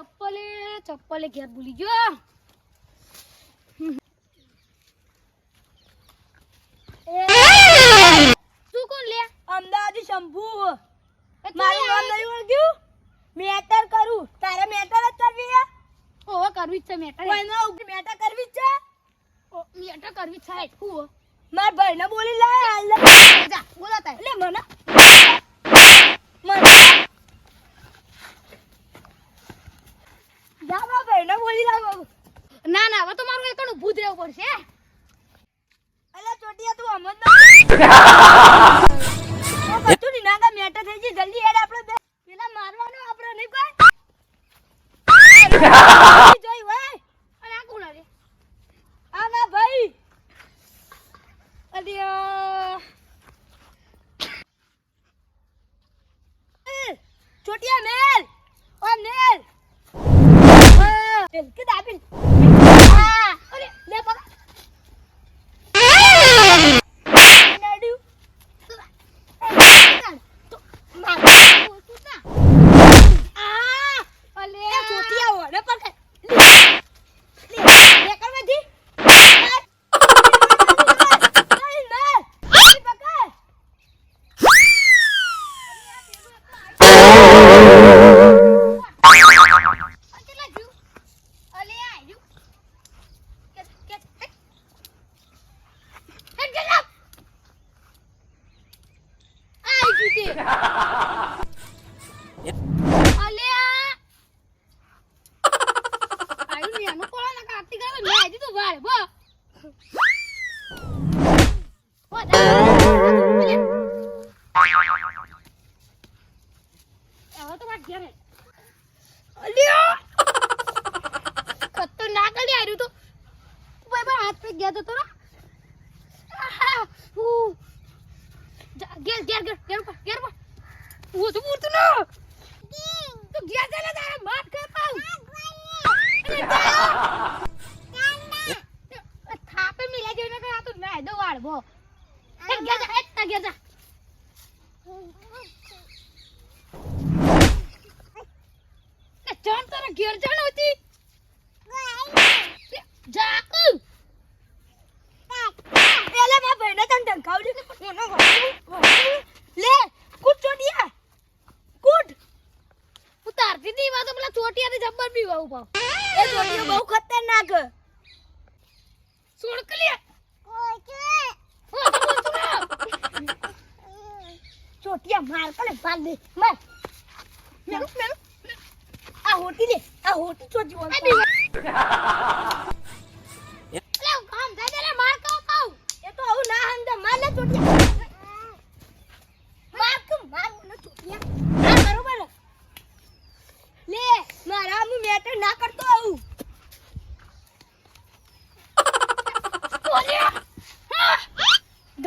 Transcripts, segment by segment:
ચપ્પલે ચપ્પલે ઘેર ભૂલી ગયો કરું તારે મેટર જ કરવી છે કરવી જ છે મેટર કોઈને મેટર કરવી જ છે મેટર કરવી જ છે મારા ભાઈને બોલી લે હાલ જા બોલાતા એટલે મને એને બોલી લાવો ના ના હવે તો મારું એકનું ભૂત રહેવું પડશે અલા ચોટિયા તું અમદાવાદ તું નિનાગા મેટર થઈ ગઈ જલ્દી What? મને તને ધમકાવડી? મને લે કૂટ ચોટિયા. કૂટ. ઉતારતી દી વાત પેલા ચોટિયા થી જબ્બર બી વાવ પાવ. એ ચોટિયો બહુ ખતરનાક. સોડકલી ચોટિયા માર પડે ભાગ. દે માર મેરું મેરું આ હોટી દે આ હોટી ચોટી વાવ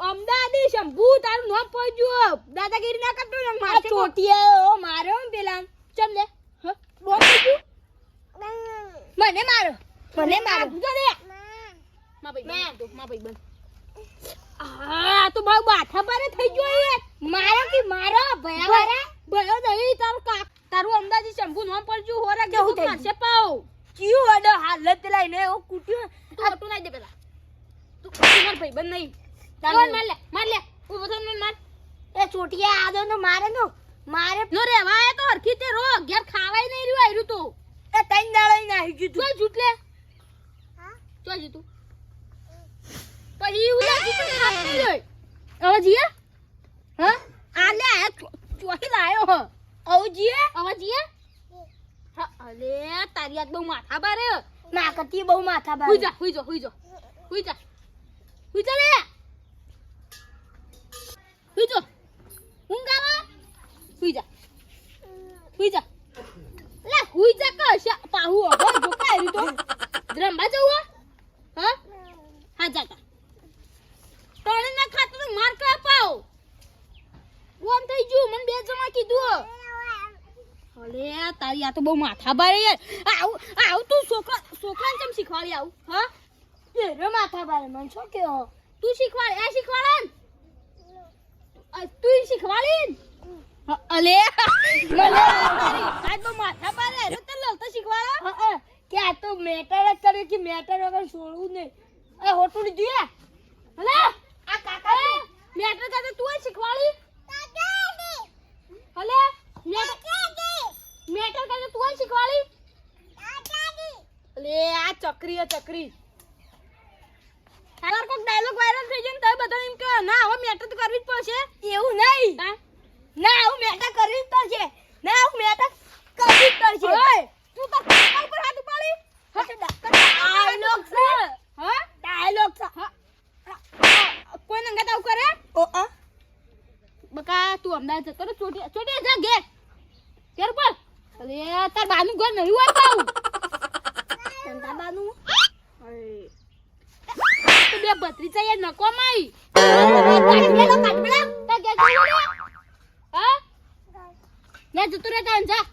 અમદાવાદી શંભુ તારું નામ પડ્યો દાદાગીરી ના કરતો ને મારે ચોટીએ ઓ માર્યો ને પેલા. ચમ લે. મને મારો. મને મારો. માથા પર થઈ એ. મારો મારો? ભયા મારા ભયો નહીં તારું કાક તારું અમદાવાદી શંભુ નામ પડ્યું હોરા કેવું થઈ છે પાઉ કયું અડો હાલત લઈને ઓ કુટ્યો. તું ભાઈ બન નહીં. તારું માર લે માર લે. ઊભો થઈને મને માર. એ ચોટિયા આદો નો મારે નો. મારે નો રેવાય તો હરખી તે રો. ઘેર ખાવાય નહીં રહ્યું આયરું તો. એ તૈન દાડા ને આવી ગયું ચોય જૂટ લે. ચોય જૂતું પછી ઉલા જૂતું ખાતી રહી હવે જીએ? હા? આ લે આ લાયો હ. આવું જીએ? હવે જીએ? હા અલે તારી યાદ બહુ માથા બારે ના કતી બહુ માથા બાર હુઈ જા હુઈ જા હુઈ જા. હુઈ જા. હુઈ જા લે. હુઈ જા ઊંઘ આવે સુઈ જા સુઈ જા લે સુઈ જા પાહુ કાઈ તો. રમવા જવું હે? તણે ના ખાતો માર કા પાવ બોમ થઈ બે જણા કીધું અલે, તારી આ તો બહુ માથા બારે યાર. આવ આવ તું છોકરા, છોકરાને કેમ શીખવાડી આવું? હા? એ માથા બારે મને છો કે તું શીખવાડ, એ શીખવાડે તું શીખવાડી? અલે. આજ બહુ માથા પાડે અરે તો લવતા શીખવાડો. કે આ તો મેટર જ કર્યું કે મેટર વગર છોડવું નહીં. એ હોટું જોઈએ અલે આ કાકા મેટર કરતા તું શીખવાડી. અલે મેટર મેટર કરતા તું શીખવાડી. અલે આ ચકરી ચકરી. તાર કોક ડાયલોગ વાયરલ થઈ જાય ને તો બધા એમ કે ના હવે મેટર તો કરવી જ પડશે. એવું નહીં. ના હું મેટર કરવી જ પડશે. ના હું મેટર કરવી જ પડશે. ઓય! તું તો કાકા ઉપર હાથ ઉપાડી. ડાયલોગ છે. હા? ડાયલોગ છે. કોઈ નંગા તાવ કરે? ઓ અ. બકા તું અમદાવાદ જતો ને ચોટી ચોટી જા ઘેર. ઘેર પર અરે તાર બાનું ઘર નહીં હોય પાઉં બાનું તો બે ભત્રીજા એ નકો માઈ કાઢી લે તો કે રે હા? લે જતું રે તાન જા.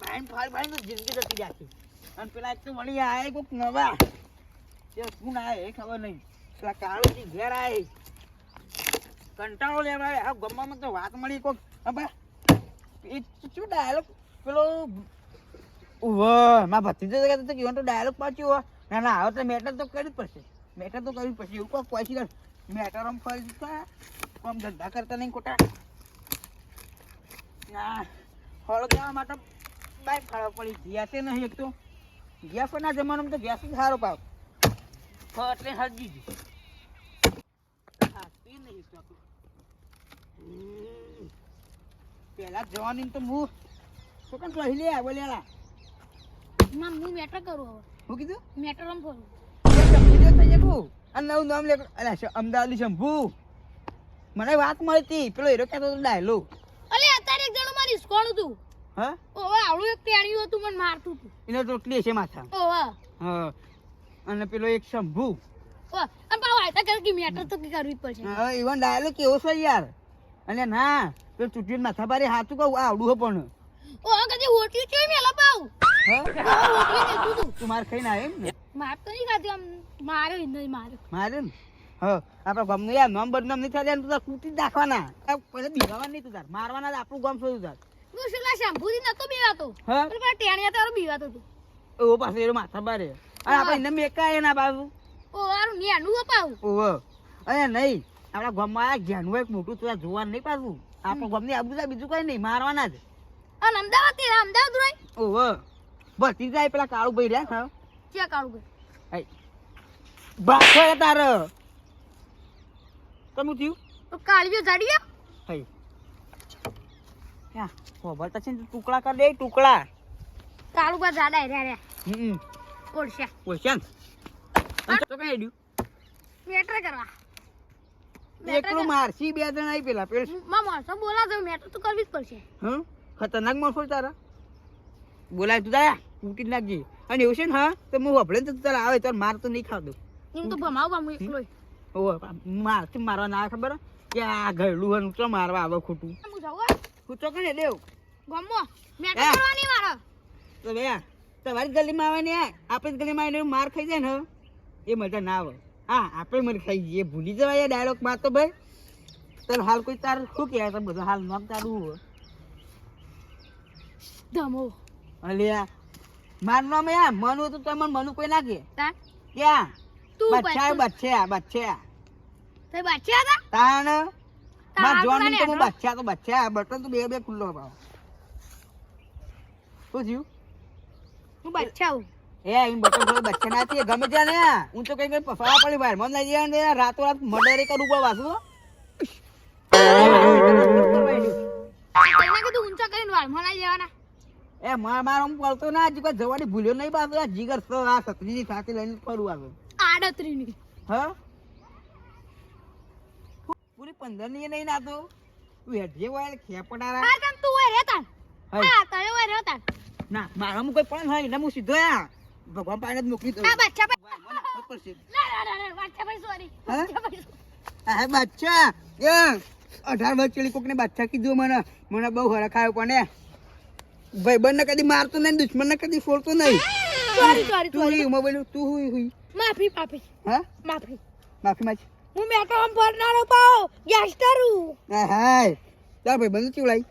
ભાઈ ભાઈ ભાઈ તો જિંદગી જતી જાતી. અને પેલા એક તો મળી આય કોક નવા. તે શું આય એ ખબર નહીં. પેલા કાળુજી ઘેર આય કંટાળો લેવા આ ગમવામાં તો વાત મળી કોક. અબા એ શું ડાયલોગ? પેલો ઉવ્વમાં ભત્રીજો તો કહેતો હતો કે ઈવન તો ડાયલોગ પાછું હો ના ના, હવે તો મેટર તો કરવી જ પડશે. મેટર તો કરવી પડશે. એવું કોઈ કર મેટર આમ ફરી કોમ ધંધા કરતા નહીં ખોટા. ના ફળ દેવા માટે બાય ફાળો પડી ગેસે નહીં એક તો. ગેસના જમાનામાં તો ગેસ જ સારો ભાવ. ફળ એટલે હજી જ તો પેલા જવાની તો હું શું કણ કહી લે બોલ્યા માં હું મેટર કરું હવે. હું કીધું? મેટર રમ કરું શંભુ થઈ જતું. આ નવું નામ લે અલા શ- અમદાવાદી શંભુ. મને વાત મળી હતી પેલો હીરો કહેતો ડાયલો અલે અત્યારે એક જણો મારી સ્કોણ હતું. હા? ઓવે આવડું એક ટેણિયું હતું મને મારતું હતું. એને રોટલી છે માથા. ઓવે હા. અને પેલો એક શંભુ. અને પાછું આતા કરે કે મેટર તો કરવી પડશે. હા ઈવન ડાયલો કેવો છે યાર. અને ના. પેલો ચૂંટણી માથા બારે હાથું કહું આવડું હો પણ. ઓ કદી હોટી છે મેલા હતું તું માર ખાઈને આવે માર તો નહીં ખાતી આમ. માર્યો નહીં માર્યો. મારે ને હા આપણા ગામનું યાર નામ બદનામ નહીં થાય તું તાર કૂટી નાખવાના. આ પછી બીવાના નહીં તું તાર. મારવાના આપણું ગામ શોધું તાર. હું શેલા શેમ્પૂથી નતો બીવાતો? હા? પણ ટેણિયા તારો બીવાતો હતું. એવો પાસે એનો માથા બારે. અને આપણે એને મેકાય ના બાબુ ઓ હારું નેનું અપાવું ઓહો. અને નહીં. આપણા ગામમાં આ ઘેનું એક મોટું તું જોવા નહીં પાછું આપણા ગામની આબુ બીજું કઈ નહીં મારવાના જ. અને અમદાવાદથી અમદાવાદ રોય. ઓહો. ભતી જાય પેલા કાળુ ભાઈ રહ્યા હા. ક્યાં કાળુ આય. બાપો એ તાર. તમું થયું? તો કાળીઓ જાડીયા હઈ ક્યાં? ખબર છે ને ટુકડા કરી દે ટુકડા. કાળુ બા જાડા રે રે હમ. કોળશે કોળશે તો કઈ હેડ્યું? મેટર કરવા. એકલું મારસી બે જણ આવી પેલા પેલા. માં માણસો બોલા તો મેટર તો કરવી જ પડશે. હમ? ખતરનાક માણસો તારા. બોલાય તું તારા જ નાખજે. અને એવું છે ને હા તો હું વભળે તો તું તારા આવે તાર માર તો નહીં ખાતો હું તો ભમાવું ભમું એકલો ઓ મારથી મારવા ના આવે ખબર કે આ ઘરડું હન તો મારવા આવે ખોટું? હું જાઉં હું. તો દેવ ગમો. મેં? કરવાની મારે. તો બે તમારી ગલીમાં આવે ને આપણી ગલીમાં આવીને માર ખાઈ જાય ને એ મજા ના આવે. હા આપણે મને ખાઈ જઈએ. ભૂલી જવાય ડાયલોગમાં તો ભાઈ. તને હાલ કોઈ તાર શું કહેવાય? તમે બધું હાલ નામ તારું ધમો. અલ્યા માર મે મનુ તો તમને મનુ કોઈ ના કે તા? ક્યાં? તું બચ્ચા બચ્ચા બચ્ચા તે બચ્ચા તા તાણ? માર જોન તો હું બચ્ચા તો બચ્ચા બટન તો બે બે ખુલ્લો પાવ શું થયું? હું બચ્ચા હું. એ એમ બટન થોડો બચ્ચા ના તે ગમે ત્યાં ને હું તો કઈ કઈ ફસાવા પડી બહાર. મને લઈ જવાનું ને રાતો રાત મર્ડર કરું પડે વાસુ તને કીધું ઊંચા કરીને વાળ મનાઈ જવાના. એ માર માર હું પડતો ના કોઈ જવાની ભૂલ્યો નહીં બાબુ આ જીગર તો આ સતરીની સાથે લઈને ફરું આવે. આડત્રીની. હ? પૂરી પંદરની નહીં નાતો વેઢે હોય ખેપડારા. આ તમ તું હોય રેતા હા તને હોય રેતા ના મારામાં કોઈ પણ હોય ને હું સીધો આ ભગવાન પાસે જ મોકલી દઉં. ના બચ્ચા ભાઈ. ના ના ના બચ્ચા ભાઈ સોરી હા? બચ્ચા ભાઈ આ બચ્ચા એ અઢાર વર્ષની કોકને બચ્ચા કીધું મને. મને બહુ હરખાયો પણ એ ભાઈબંધ કદી મારતો નહીં દુશ્મન ને કદી છોડતો નહીં. સોરી સોરી તું હુઈ ઉમા તું હુઈ હુઈ. માફી માફી. હા? માફી. માફી માંગ હું મેટો આમ ભરનારો પાઉ ગેસ્ટર હું હા. હાય તાર ભાઈબંધ ચીવડાઈ.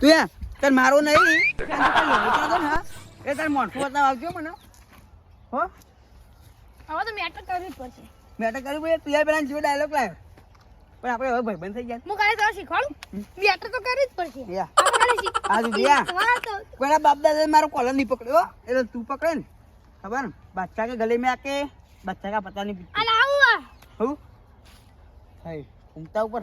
તું યા તાર મારો નહીં. તાર તો તો એ તાર મોટું બતાવ આવજો મને. હો? હવે તો મેટર કરવી પડશે. મેટર કરવી પડે ભાઈ તું યાર પેલા જેવો ડાયલોગ લાવ્યો પણ આપણે હવે ભાઈબંધ થઈ ગયા. હું કાલે તને શીખવાડું? મેટર તો કરવી જ પડશે. યા. બાપ દાદા મારો કોલર નહીં પકડ્યો એટલે તું પકડે ને. ખબર બચ્ચા કે ગલે મેં આકે બચ્ચા કા પતા નહીં અલા આવું હું? થઈ ઉપર